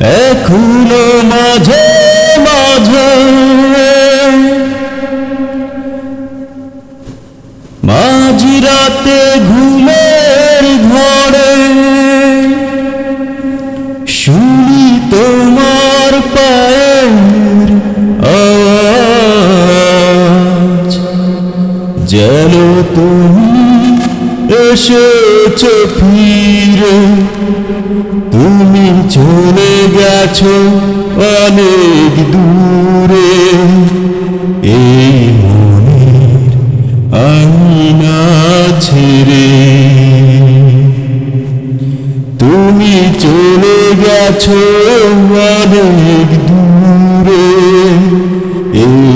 এখনও মাঝে মাঝে। মাঝি রাতে ঘুমের ঘরে এসেছ ফিরে। তুমি চলে গেছো অনেক দূরে। এই মনের আইনা ছেড়ে। তুমি চলে গেছো অনেক দূরে। এই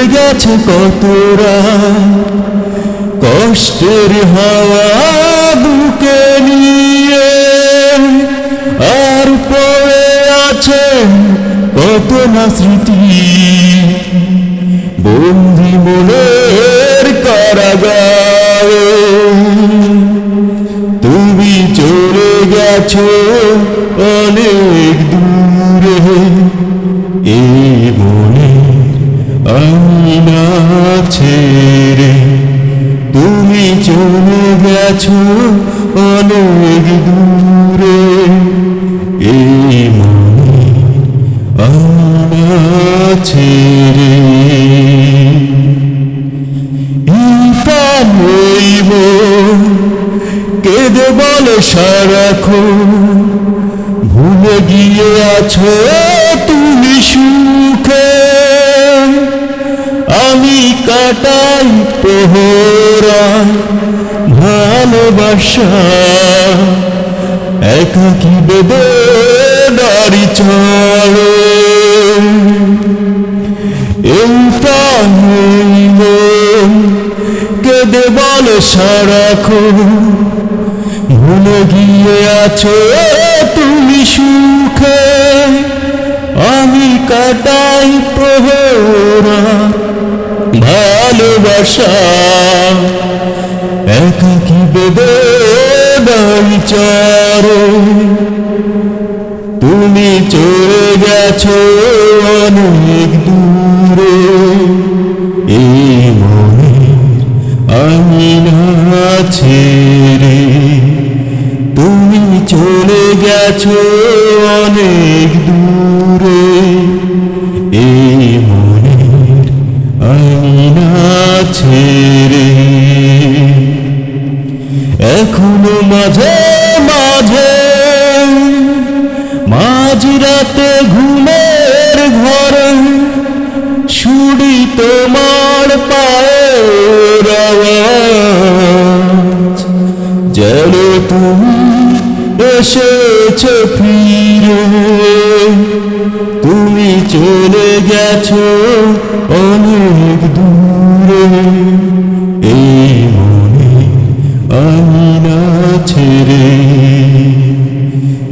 কেটে গেছে কত রাত। কষ্টের হাওয়া বুকে নিয়ে আর পড়ে আছে কত না স্মৃতি। বন্দি মনের কারাগারে ছেড়ে তুমি চলে গেছো অনেক দূরে। এই মনে আইনা ছেড়ে হইব, কেঁদে বলে সারাক্ষণ। ভুলে গিয়ে আছো তুমি সুখে। কাটাই পোহরা ভালোবাসা। একাকি বেদে দাড়ি চলে এই প্রাণীর কেঁদে বলে সারাক্ষণ ভুলে গিয়ে আছো তুমি সুখে। আমি কাটাই প্রহরা ভালোবাসা একাকি বেদে দাড়ি চরে তুমি চলে গেছো অনেক দূরে। এই মনের আইনা ছেড়ে তুমি চলে গেছো অনেক এখনও মাঝে মাঝে মাঝরাতে ঘুমের ঘরে শুনি তোমার আওয়াজ। যেন তুমি এসেছ ফিরে, তুমি চলে গেছো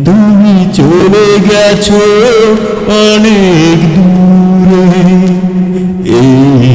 তুমি চলে গেছো অনেক দূরে। এই